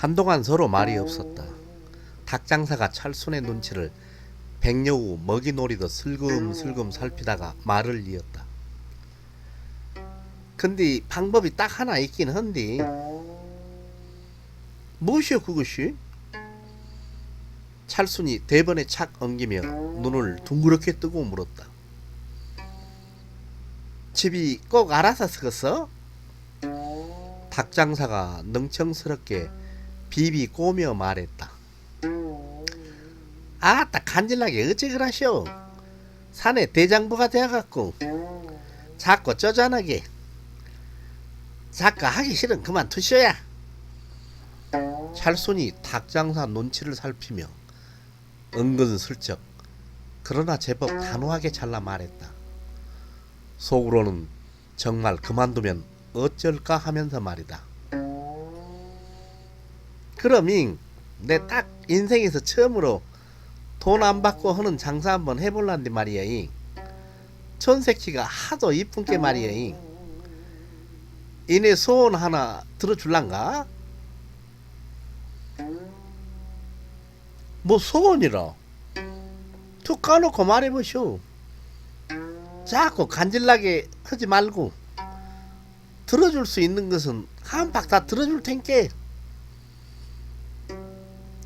한동안 서로 말이 없었다. 닭 장사가 찰순의 눈치를 백여우 먹이 노리듯 슬금슬금 살피다가 말을 이었다. 근데 방법이 딱 하나 있긴 한데 무엇이여 그것이? 찰순이 대번에 착 엉기며 눈을 둥그렇게 뜨고 물었다. 집이 꼭 알아서 쓰겠어? 닭장사가 능청스럽게 비비 꼬며 말했다. 아따 간질나게 어째 그라시오. 산에 대장부가 되어갖고 자꾸 쩌잔하게 작가 하기 싫은 그만 두셔야. 찰순이 닭장사 눈치를 살피며 은근슬쩍 그러나 제법 단호하게 잘라 말했다. 속으로는 정말 그만두면 어쩔까 하면서 말이다. 그럼잉 내딱 인생에서 처음으로 돈 안 받고 하는 장사 한번 해볼란데 말이야잉. 촌새끼가 하도 이쁜 게 말이야잉. 이내 소원 하나 들어줄란가? 뭐 소원이라? 툭 까놓고 말해보쇼. 자꾸 간질나게 하지 말고 들어줄 수 있는 것은 한박 다 들어줄 텐께.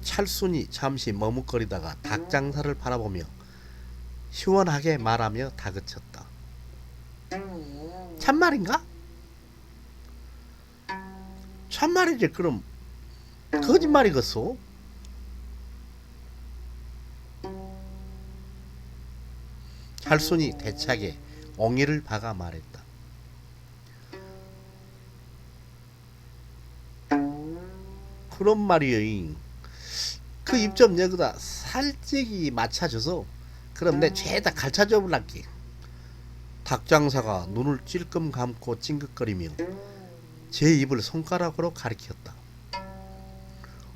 찰순이 잠시 머뭇거리다가 닭장사를 바라보며 시원하게 말하며 다그쳤다. 참말인가? 참말이지 그럼 거짓말이겠소? 찰순이 대차게 엉이를 박아 말했다. 그런 말이여잉. 그입좀 여기다 살짝이 맞춰줘서 그럼 내 죄다 갈차줘 볼란게. 닭장사가 눈을 찔끔 감고 찡긋거리며 제 입을 손가락으로 가리켰다.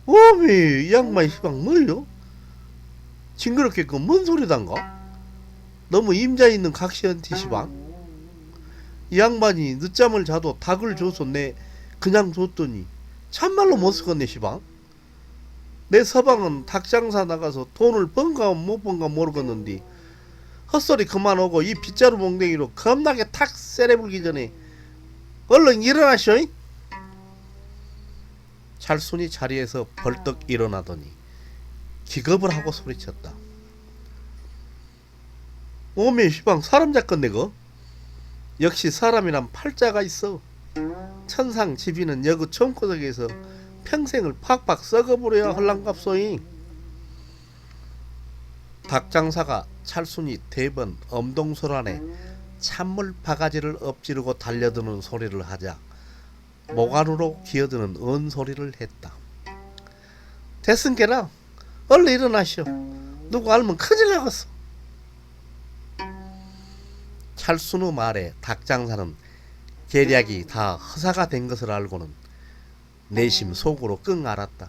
어미 이 양반 시방 뭐요? 징그럽게 그뭔 소리단가? 너무 임자 있는 각시한테 시방. 이 양반이 늦잠을 자도 닭을 줘서 내 그냥 줬더니 참말로 못 쓰겠네 시방. 내 서방은 닭장사 나가서 돈을 번가 못 번가 모르겠는데 헛소리 그만하고 이 빗자루 몽댕이로 겁나게 탁 세레불기 전에 얼른 일어나쇼잉. 찰순이 자리에서 벌떡 일어나더니 기겁을 하고 소리쳤다 오메 시방 사람 잡건네 거? 역시 사람이란 팔자가 있어. 천상 지비는 여그 청구석에서 평생을 팍팍 썩어버려야 헐랑갑소잉. 닭장사가 찰순이 대번 엄동소란에 찬물 바가지를 엎지르고 달려드는 소리를 하자 목 안으로 기어드는 은 소리를 했다. 됐은게라 얼른 일어나시오. 누구 알면 큰일 나겠어 찰순의 말에 닭장사는 계략이 다 허사가 된 것을 알고는 내심 속으로 끙 앓았다.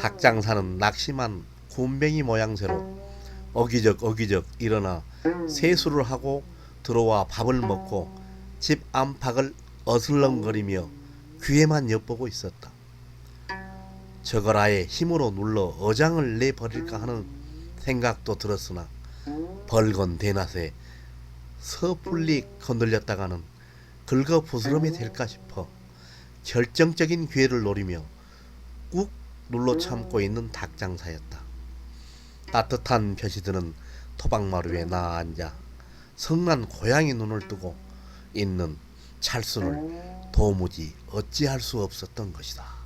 닭장사는 낙심한 굼벵이 모양새로 어기적 어기적 일어나 세수를 하고 들어와 밥을 먹고 집 안팎을 어슬렁거리며 귀에만 엿보고 있었다. 저걸 아예 힘으로 눌러 어장을 내버릴까 하는 생각도 들었으나 벌건 대낮에 섣불리 건들렸다가는 긁어 부스럼이 될까 싶어 결정적인 기회를 노리며 꾹 눌러 참고 있는 닭장사였다. 따뜻한 볕이 드는 토박마루에 나 앉아 성난 고양이 눈을 뜨고 있는 찰순을 도무지 어찌할 수 없었던 것이다.